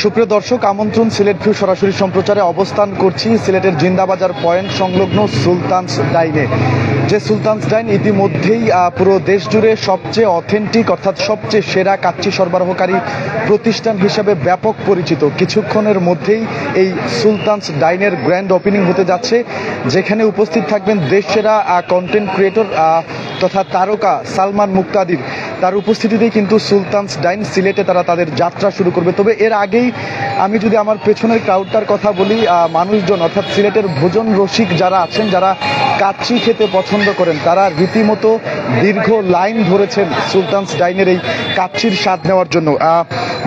সুপ্রিয় দর্শক, আমন্ত্রণ সিলেট ভিউ সরাসরি সম্প্রচারে অবস্থান করছি সিলেটের জিন্দাবাজার পয়েন্ট সংলগ্ন সুলতানস ডাইনে। যে সুলতানস ডাইন ইতিমধ্যেই পুরো দেশ জুড়ে সবচেয়ে অথেন্টিক অর্থাৎ সবচেয়ে সেরা কাচ্চি সরবরাহকারী প্রতিষ্ঠান হিসেবে ব্যাপক পরিচিত। কিছুক্ষণের মধ্যেই এই সুলতানস ডাইনের গ্র্যান্ড ওপেনিং হতে যাচ্ছে, যেখানে উপস্থিত থাকবেন দেশ সেরা কন্টেন্ট ক্রিয়েটর তথা তারকা সালমান মুক্তাদির। তার উপস্থিতিতেই কিন্তু সুলতানস ডাইন সিলেটে তারা তাদের যাত্রা শুরু করবে। তবে এর আগেই আমি যদি আমার পেছনের ক্রাউডটার কথা বলি মানুষজন, অর্থাৎ সিলেটের ভোজন রসিক যারা আছেন, যারা কাচ্চি খেতে পছন্দ করেন, তারা রীতিমতো দীর্ঘ লাইন ধরেছেন সুলতানস ডাইনের এই কাচ্চির স্বাদ নেওয়ার জন্য।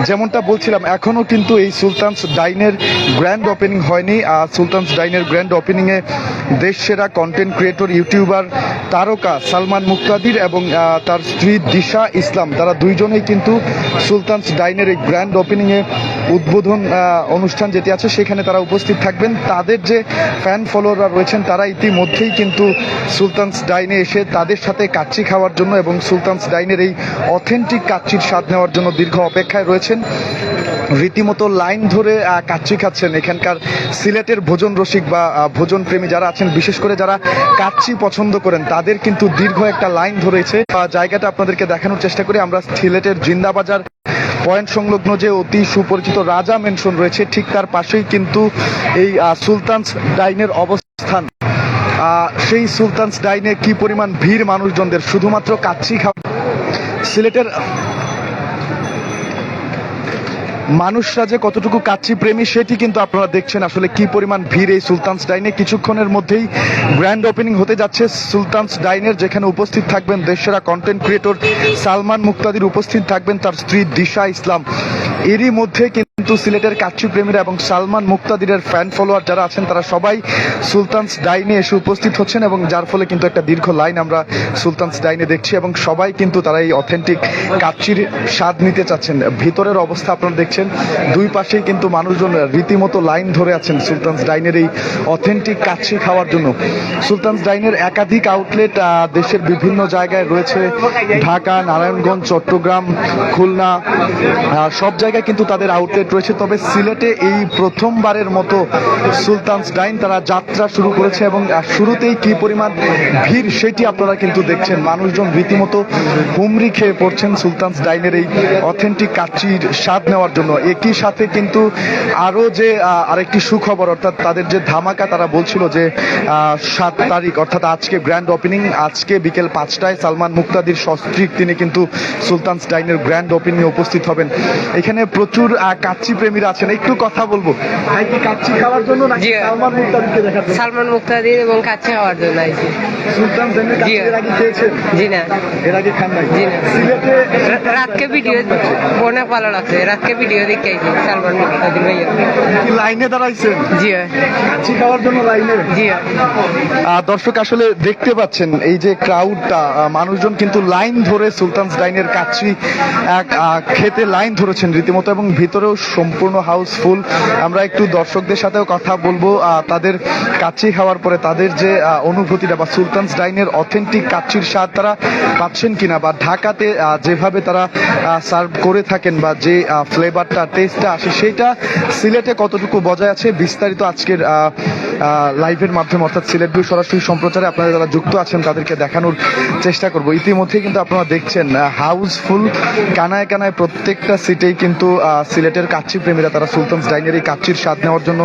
যেমনটা বলছিলাম এখনও কিন্তু এই সুলতানস ডাইনের গ্র্যান্ড ওপেনিং হয়নি। সুলতানস ডাইনের গ্র্যান্ড ওপেনিংয়ে দেশ সেরা কন্টেন্ট ক্রিয়েটর ইউটিউবার তারকা সালমান মুক্তাদির এবং তার স্ত্রী দিশা ইসলাম, তারা দুইজনেই কিন্তু সুলতানস ডাইনের এই গ্র্যান্ড ওপেনিংয়ে উদ্বোধন অনুষ্ঠান যেটি আছে, সেখানে তারা উপস্থিত থাকবেন। তাদের যে ফ্যান ফলোয়াররা রয়েছেন, তারা ইতিমধ্যেই কিন্তু সুলতানস ডাইনে এসে তাদের সাথে কাচ্চি খাওয়ার জন্য এবং সুলতানস ডাইনের এই অথেন্টিক কাচ্চির স্বাদ নেওয়ার জন্য দীর্ঘ অপেক্ষায় রয়েছেন। রীতিমতো লাইন ধরে কাচ্চি খাচ্ছেন এখানকার সিলেটের ভোজন রসিক বা ভোজন প্রেমী যারা আছেন, বিশেষ করে যারা কাচ্চি পছন্দ করেন, তাদের কিন্তু দীর্ঘ একটা লাইন ধরেছে। জায়গাটা আপনাদেরকে দেখানোর চেষ্টা করি। আমরা সিলেটের জিন্দাবাজার পয়েন্ট সংলগ্ন যে অতি সুপরিচিত রাজা মেনশন রয়েছে, ঠিক তার পাশেই কিন্তু এই সুলতানস ডাইনের অবস্থান। সেই সুলতানস ডাইনে কি পরিমাণ ভিড় মানুষজনদের? শুধুমাত্র কাচ্ছি খাওয়া। সিলেটের মানুষরা যে কতটুকু কাচ্চি প্রেমী সেটি কিন্তু আপনারা দেখছেন আসলে কি পরিমাণ ভিড় এই সুলতানস ডাইনে। কিছুক্ষণের মধ্যেই গ্র্যান্ড ওপেনিং হতে যাচ্ছে সুলতানস ডাইনের, যেখানে উপস্থিত থাকবেন দেশেরা কন্টেন্ট ক্রিয়েটর সালমান মুক্তাদির, উপস্থিত থাকবেন তার স্ত্রী দিশা ইসলাম। এরই মধ্যে কিন্তু সিলেটের কাচ্চি প্রেমীরা এবং সালমান মুক্তাদিরের ফ্যান ফলোয়ার যারা আছেন, তারা সবাই সুলতানস ডাইনে এসে উপস্থিত হচ্ছেন এবং যার ফলে কিন্তু একটা দীর্ঘ লাইন আমরা সুলতানস ডাইনে দেখছি এবং সবাই কিন্তু তারা এই অথেন্টিক কাচ্চির স্বাদ নিতে চাচ্ছেন। ভিতরের অবস্থা আপনারা দেখছেন, দুই পাশেই কিন্তু মানুষজন রীতিমতো লাইন ধরে আছেন সুলতানস ডাইনের এই অথেন্টিক কাচ্চি খাওয়ার জন্য। সুলতানস ডাইনের একাধিক আউটলেট দেশের বিভিন্ন জায়গায় রয়েছে, ঢাকা, নারায়ণগঞ্জ, চট্টগ্রাম, খুলনা সব জায়গায় কিন্তু তাদের আউটলেট রয়েছে। তবে সিলেটে এই প্রথমবারের মতো সুলতানস ডাইন তারা যাত্রা শুরু করেছে এবং শুরুতেই কি পরিমাণ ভিড় সেটি আপনারা কিন্তু দেখছেন। মানুষজন রীতিমতো হুমড়ি খেয়ে পড়ছেন সুলতানস ডাইনের এই অথেন্টিক কাচ্চির স্বাদ নেওয়ার জন্য। একই সাথে কিন্তু আরও যে আরেকটি সুখবর, অর্থাৎ তাদের যে ধামাকা তারা বলছিল যে সাত তারিখ, অর্থাৎ আজকে গ্র্যান্ড ওপেনিং আজকে বিকেল পাঁচটায় সালমান মুক্তাদির সস্ত্রীক তিনি কিন্তু সুলতানস ডাইনের গ্র্যান্ড ওপেনিং উপস্থিত হবেন। এখানে প্রচুর কাচ্চি প্রেমীরা আছেন। একটু কথা বলব। ভাই কি কাচ্চি খাওয়ার জন্য নাকি সালমান দেখার জন্য সালমান মুক্তাদির এবং কাছে খাওয়ার জন্য আইছি সুলতান কাচ্চি এর আগে খেয়েছেন? জি না। এর আগে খান নাই। জি না। রাতকে ভিডিও অনেক ভালো লাগছে। রাতকে ভিডিও দেখে আইছি সালমান মুক্তাদির ভাইয়া। কি লাইনে দাঁড়াইছেন? জি। কাচ্চি খাওয়ার জন্য লাইনে? জি। দর্শক আসলে দেখতে পাচ্ছেন এই যে ক্রাউডটা মানুষজন কিন্তু লাইন ধরে সুলতানস ডাইনের কাচ্চি খেতে লাইন ধরেছেন। রীতিমতো এবং ভিতরেও সম্পূর্ণ হাউসফুল আমরা একটু দর্শকদের সাথেও কথা বলব তাদের কাচ্চি খাওয়ার পরে তাদের যে অনুভূতিটা বা সুলতানস ডাইনের অথেন্টিক কাচ্চির স্বাদ তারা পাচ্ছেন কিনা বা ঢাকাতে যেভাবে তারা সার্ভ করে থাকেন বা যে ফ্লেভারটা টেস্টটা আসে সেটা সিলেটে কতটুকু বজায় আছে বিস্তারিত আজকের লাইভের মাধ্যমে, অর্থাৎ সিলেট ভিউ সরাসরি সম্প্রচারে আপনারা যারা যুক্ত আছেন, তাদেরকে দেখানোর চেষ্টা করব। ইতিমধ্যেই কিন্তু আপনারা দেখছেন হাউসফুল কানায় কানায় প্রত্যেকটা সিটেই কিন্তু সিলেটের কাচ্চি প্রেমীরা তারা সুলতানস ডাইনের এই কাচ্চির স্বাদ নেওয়ার জন্য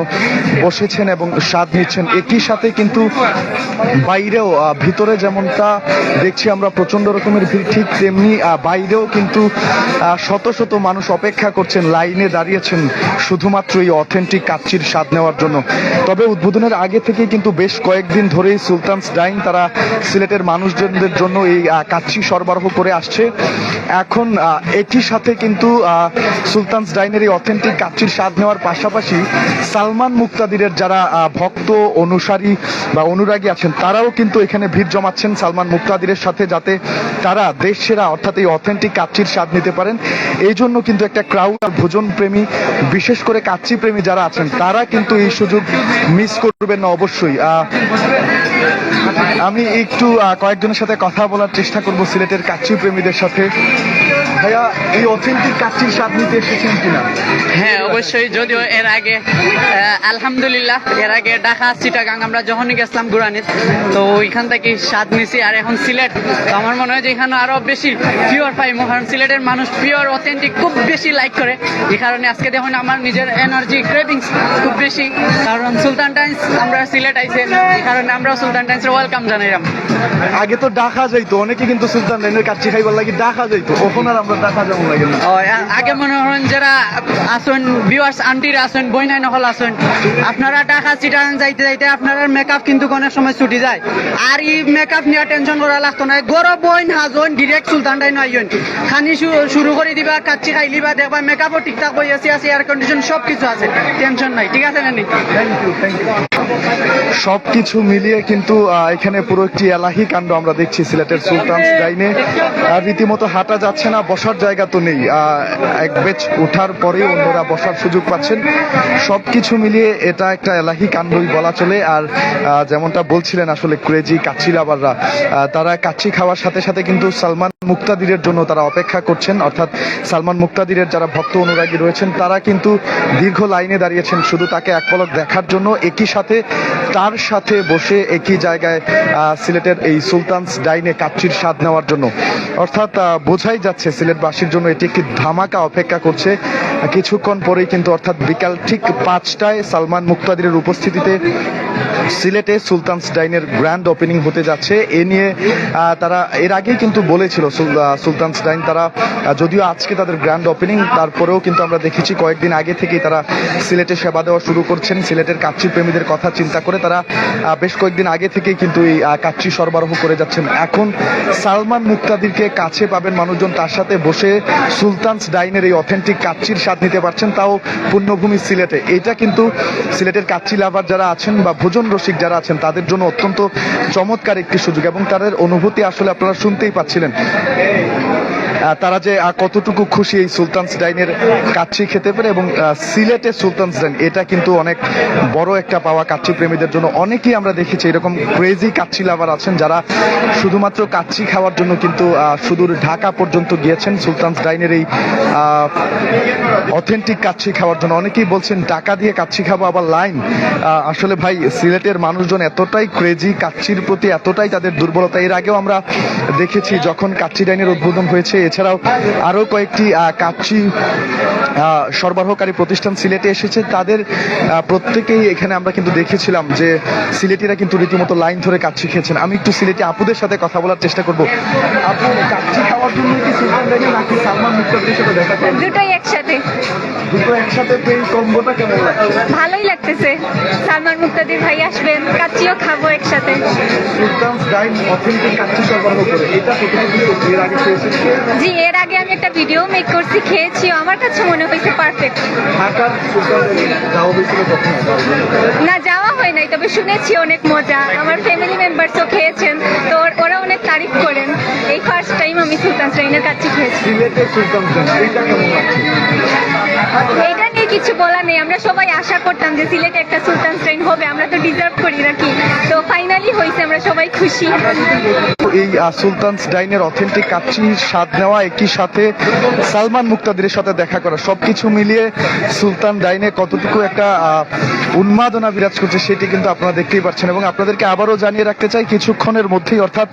বসেছেন এবং স্বাদ নিচ্ছেন। একই সাথে কিন্তু বাইরেও ভিতরে যেমনটা দেখছি আমরা প্রচণ্ড রকমের ভিড়, ঠিক তেমনি বাইরেও কিন্তু শত শত মানুষ অপেক্ষা করছেন, লাইনে দাঁড়িয়েছেন শুধুমাত্র এই অথেন্টিক কাচ্চির স্বাদ নেওয়ার জন্য। তবে উদ্বোধনের আগে থেকে কিন্তু বেশ কয়েকদিন ধরেই সুলতানস ডাইন তারা সিলেটের মানুষজনদের জন্য এই কাচ্চি সরবরাহ করে আসছে। এখন একই সাথে কিন্তু সুলতানস ডাইনের এই অথেন্টিক কাচ্চির স্বাদ নেওয়ার পাশাপাশি সালমান মুক্তাদিরের যারা ভক্ত, অনুসারী বা অনুরাগী আছেন, তারাও কিন্তু এখানে ভিড় জমাচ্ছেন সালমান মুক্তাদিরের সাথে যাতে তারা দেশ সেরা অর্থাৎ এই অথেন্টিক কাচ্চির স্বাদ নিতে পারেন। এই জন্য কিন্তু একটা ক্রাউড আর ভোজন প্রেমী, বিশেষ করে কাচ্চি প্রেমী যারা আছেন, তারা কিন্তু এই সুযোগ মিস করবেন না অবশ্যই আহ, আমি একটু কয়েকজনের সাথে কথা বলার চেষ্টা করব সিলেটের কাচ্চি প্রেমীদের সাথে। ভাইয়া, এই অথেন্টিক কাচ্চির স্বাদ নিতে এসেছেন কিনা? হ্যাঁ অবশ্যই, যদিও এর আগে আলহামদুলিল্লাহ, এর আগে ঢাকা, চিটাগাং, আমরা যখনই গেছিলাম গুরানিত, তো ওইখান থেকে স্বাদ নিছি। আর এখন সিলেট, তো আমার মনে হয় যে এখানে আরও বেশি পিওর পাই কারণ সিলেটের মানুষ পিওর অথেন্টিক খুব বেশি লাইক করে। এই কারণে আজকে দেখুন আমার নিজের এনার্জি ক্রেভিংস খুব বেশি। কারণ সুলতান টাইমস, আমরা সিলেট আইছে এই কারণে আমরা সুলতান টাইমসের ওয়েলকাম জানাইলাম। আগে তো ডাকা যাইতো অনেকে কিন্তু সুলতান লাইনের কাচ্চি খাইবার লাগি ডাকা যাইতো ওখানে আর আমরা ডাকা যাব লাগে না আগে মনে করেন যারা আসেন ভিউয়ার্স আন্টির আসেন বইনাই নহল আসেন আপনারা টাকা চিটান যাইতে যাইতে আপনার মেকআপ কিন্তু অনেক সময় ছুটি যায়। আর এই মেকআপ নিয়ে টেনশন করা লাগতো না গরম বইন হাজন ডিরেক্ট সুলতান ডাই নয়ন খানি শুরু করে দিবা কাচ্চি খাইলি বা দেখবা মেকআপও ঠিকঠাক বই আছে এয়ার কন্ডিশন সব কিছু আছে টেনশন নাই ঠিক আছে নানি? সবকিছু মিলিয়ে কিন্তু এখানে পুরো একটি এলাহি কাণ্ড আমরা দেখছি সিলেটের সুলতান ডাইনে। রীতিমতো হাঁটা যাচ্ছে না, বসার জায়গা তো নেই। এক বেচ ওঠার পরে অন্যরা বসার সুযোগ পাচ্ছেন। সবকিছু মিলিয়ে এটা একটা এলাহি কাণ্ডই বলা চলে। আর যেমনটা বলছিলেন আসলে ক্রেজি কাচ্চি লাভাররা তারা কাচ্চি খাওয়ার সাথে সাথে কিন্তু সালমান মুক্তাদিরের জন্য তারা অপেক্ষা করছেন। অর্থাৎ সালমান মুক্তাদিরের যারা ভক্ত অনুরাগী রয়েছেন, তারা কিন্তু দীর্ঘ লাইনে দাঁড়িয়েছেন শুধু তাকে এক পলক দেখার জন্য। একই সাথে তার সাথে বসে একই জায়গায় সিলেটের এই সুলতানস ডাইনে কাচ্চির স্বাদ নেওয়ার জন্য। অর্থাৎ বোঝাই যাচ্ছে সিলেটবাসীর জন্য এটি একটি ধামাকা অপেক্ষা করছে। কিছুক্ষণ পরেই কিন্তু, অর্থাৎ বিকাল ঠিক পাঁচটায় সালমান মুক্তাদিরের উপস্থিতিতে সিলেটে সুলতানস ডাইনের গ্র্যান্ড ওপেনিং হতে যাচ্ছে। এ নিয়ে তারা, এর আগেই কিন্তু বলেছিল সুলতানস ডাইন তারা যদিও আজকে তাদের গ্র্যান্ড ওপেনিং, তারপরেও কিন্তু আমরা দেখেছি কয়েকদিন আগে থেকেই তারা সিলেটে সেবা দেওয়া শুরু করছেন। সিলেটের কাচ্চি প্রেমীদের কথা চিন্তা করে তারা বেশ কয়েকদিন আগে থেকেই কিন্তু এই কাচ্চি সরবরাহ করে যাচ্ছেন। এখন সালমান মুক্তাদিরকে কাছে পাবেন মানুষজন, তার সাথে বসে সুলতানস ডাইনের এই অথেন্টিক কাচ্চির স্বাদ নিতে পারছেন, তাও পুণ্যভূমি সিলেটে। এটা কিন্তু সিলেটের কাচ্চি লাভার যারা আছেন বা ভোজন রসিক যারা আছেন, তাদের জন্য অত্যন্ত চমৎকার একটি সুযোগ এবং তাদের অনুভূতি আসলে আপনারা শুনতেই পাচ্ছিলেন। তারা যে কতটুকু খুশি এই সুলতানস ডাইনের কাচ্চি খেতে পেরে এবং আহ, সিলেটের সুলতানস ডাইন এটা কিন্তু অনেক বড় একটা পাওয়া কাচ্চি প্রেমীদের জন্য। অনেকেই আমরা দেখেছি এরকম ক্রেজি কাচ্চি লাভার আছেন যারা শুধুমাত্র কাচ্চি খাওয়ার জন্য কিন্তু সুদূর ঢাকা পর্যন্ত গিয়েছেন সুলতানস ডাইনের এই অথেন্টিক কাচ্চি খাওয়ার জন্য। অনেকেই বলছেন টাকা দিয়ে কাচ্চি খাব আবার লাইন আসলে ভাই সিলেটের মানুষজন এতটাই ক্রেজি কাচ্চির প্রতি এতটাই তাদের দুর্বলতা। এর আগেও আমরা দেখেছি যখন কাচ্চি ডাইনের উদ্বোধন হয়েছে এছাড়াও আরও কয়েকটি কাচ্চি সরবরাহকারী প্রতিষ্ঠান সিলেটে এসেছে। তাদের প্রত্যেকেই এখানে আমরা কিন্তু দেখেছিলাম যে সিলেটিরা কিন্তু রীতিমতো লাইন ধরে কাচ্চি খেয়েছেন। আমি একটু সিলেটি আপুদের সাথে কথা বলার চেষ্টা করব। আপু কাচ্চি খাওয়ার জন্য কি সুলতান নাকি সালমান মুক্তাদের সাথে দেখা দুটোই একসাথে। দুটো একসাথে পেয়ে কম্বোটা কেমন লাগছে? ভালোই লাগতেছে। সালমান মুক্তাদির ভাই আসবেন কাচ্চিও খাব একসাথে। ডাইন অথেন্টিক কাচ্চি সরবরাহ করে এটা এর আগে খেয়েছেন জি এর আগে আমি একটা ভিডিও মেক করছি খেয়েছি আমার কাছে মনে হয়েছে পারফেক্ট ঢাকার সুলতান যাওয়া হয়েছিল কখন? না যাওয়া হয় নাই তবে শুনেছি অনেক মজা। আমার ফ্যামিলি মেম্বারসও খেয়েছেন তো ওর- অনেক তারিফ করেন। এই ফার্স্ট টাইম আমি সুলতান ট্রেনের কাচ্চি খেয়েছি। সিলেটের সুলতান ডাইন এটা কেমন লাগছে? কিছু বলা নেই। আমরা সবাই আশা করতাম যে সিলেটে একটা সুলতান ট্রেন হবে। আমরা তো ডিজার্ভ করি নাকি? তো ফাইনালি হয়েছে, আমরা সবাই খুশি। এই সুলতানস ডাইনের অথেন্টিক কাচ্চি স্বাদ নেওয়া, একই সাথে সালমান মুক্তাদিরের সাথে দেখা করা, সবকিছু মিলিয়ে সুলতান ডাইনে কতটুকু একটা উন্মাদনা বিরাজ করছে সেটি কিন্তু আপনারা দেখতেই পাচ্ছেন এবং আপনাদেরকে আবারও জানিয়ে রাখতে চাই, কিছুক্ষণের মধ্যেই, অর্থাৎ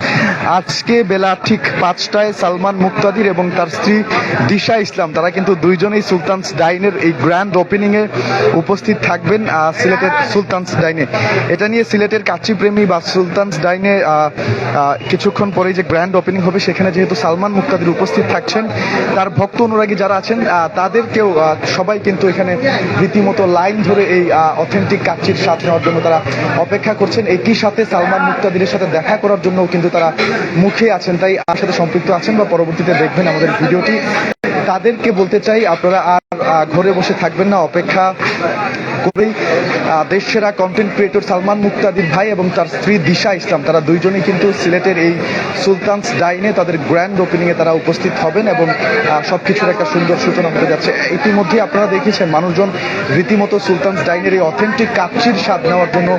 আজকে বেলা ঠিক পাঁচটায় সালমান মুক্তাদির এবং তার স্ত্রী দিশা ইসলাম, তারা কিন্তু দুইজনেই সুলতানস ডাইনের এই গ্র্যান্ড ওপেনিং এ উপস্থিত থাকবেন সিলেটের সুলতানস ডাইনে। এটা নিয়ে সিলেটের কাচ্চি প্রেমী বা সুলতানস ডাইনে কিছুক্ষণ পরেই যে গ্র্যান্ড ওপেনিং হবে, সেখানে যেহেতু সালমান মুক্তাদির উপস্থিত থাকছেন, তার ভক্ত অনুরাগী যারা আছেন তাদেরকেও সবাই কিন্তু এখানে রীতিমতো লাইন ধরে এই অথেন্টিক কাচ্চির স্বাদ নেওয়ার জন্য তারা অপেক্ষা করছেন। একই সাথে সালমান মুক্তাদিরের সাথে দেখা করার জন্য কিন্তু তারা মুখে আছেন। তাই আমার সাথে সম্পৃক্ত আছেন বা পরবর্তীতে দেখবেন আমাদের ভিডিওটি। তাদেরকে বলতে চাই, আপনারা আর ঘরে বসে থাকবেন না অপেক্ষা করেই দেশ সেরা কন্টেন্ট ক্রিয়েটর সালমান মুক্তাদির ভাই এবং তার স্ত্রী দিশা ইসলাম তারা দুইজনেই কিন্তু সিলেটের এই সুলতানস ডাইনে তাদের গ্র্যান্ড ওপেনিং এ তারা উপস্থিত হবেন এবং আহ, সবকিছুর একটা সুন্দর সূচনা হতে যাচ্ছে। ইতিমধ্যে আপনারা দেখেছেন মানুষজন রীতিমতো সুলতানস ডাইনের এই অথেন্টিক কাচ্চির স্বাদ নেওয়ার জন্য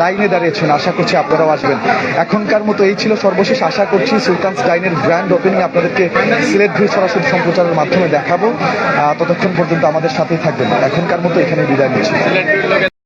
লাইনে দাঁড়িয়েছেন। আশা করছি আপনারাও আসবেন। এখনকার মতো এই ছিল সর্বশেষ। আশা করছি সুলতানস ডাইনের গ্র্যান্ড ওপেনিং আপনাদেরকে সিলেট ভিউ সরাসরি সম্প্রচারের মাধ্যমে দেখাবো। ততক্ষণ পর্যন্ত আমাদের সাথেই থাকবেন। এখনকার মতো এখানে বিদায় নিচ্ছি।